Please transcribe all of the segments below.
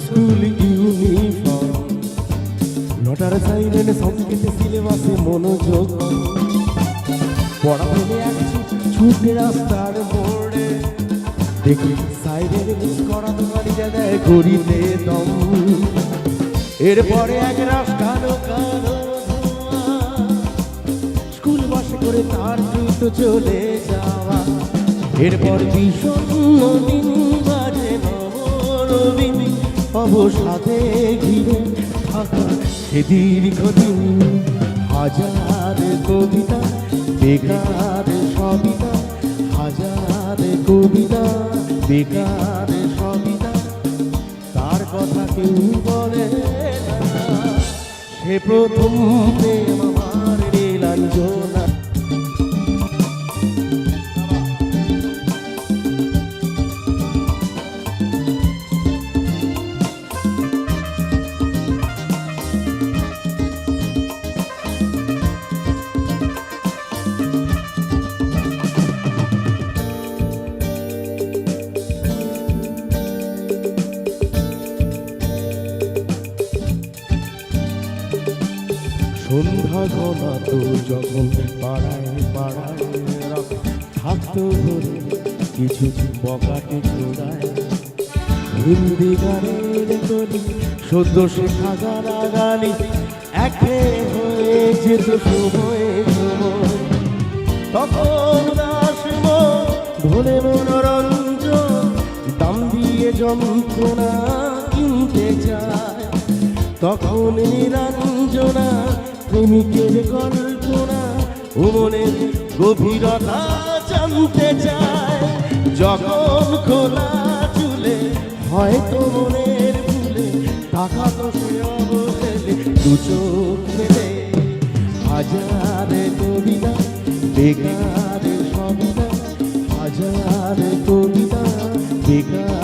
School uniform. নটার siren সংকেতে সিলেবাসে মনোযোগ। পড়া এক ছুটে রাস্তার মোড়ে। দেখি সাইরেন মিস করা গাড়িটা দেয় ঘড়িতে দম। এরপরে এক রাস কালো। স্কুল বাসে করে তার দ্রুত চলে যাওয়া। এরপর বাজে নবরবিন অবসাদে ঘিরে থাকা সে দীর্ঘদিন হাজার কবিতা, বেকার সবিতা, হাজার কবিতা, বেকার সবিতা। তার কথা কেউ বলে সে প্রথম প্রেম আমার নীলাঞ্জনা। সন্ধ্যা ঘনাতো যখন পাড়ায় পাড়ায় থাকতো ধরে কিছু বকাটে চোড়ায় হিন্দি গানের তরি সদ্য শেখা গানা গালি একে হয়ে যেত সময় তখন আসব ভোলে মনোরঞ্জন, দাম দিয়ে যন্ত্রণা কিনতে চায়। তখন নিরঞ্জনা প্রেমিকের কল্পনা ও মনের গভীরতা জানতে চায়। যখন খোলা চুলে হয়তো মনের ভুলে টাকা তো হাজার কবিতা, বেকার সবিতা, হাজার কবিতা, বেকার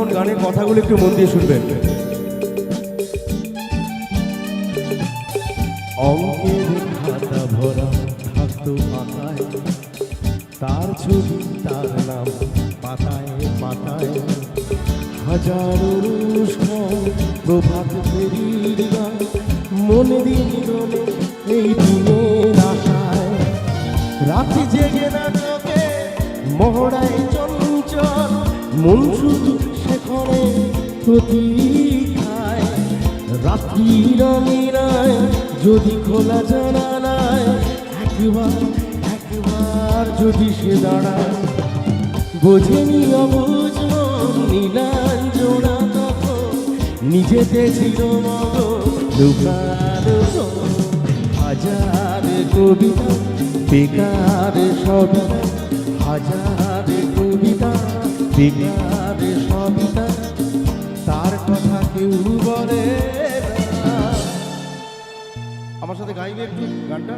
এখন গানের কথাগুলো একটু মন দিয়ে শুনবেন। অঙ্কের খাতা ভরা থাকতো পাতায়, তার ছবি, তার নাম পাতায় পাতায়। প্রভাত মনে এই দিনের রাতে জেগে নাটকে মহড়ায় চঞ্চল, মন শুধু সেখানে প্রতীক্ষায় রাত্রির মিরায় যদি খোলা জানালায় একবার একবার যদি সে দাঁড়ায় বোঝেনি অবুঝ মন তখন নিজেতে ছিল হাজার কবিতা বেকার সবিতা হাজার কবিতা বেকার আমার সাথে গাইবে একটু গানটা?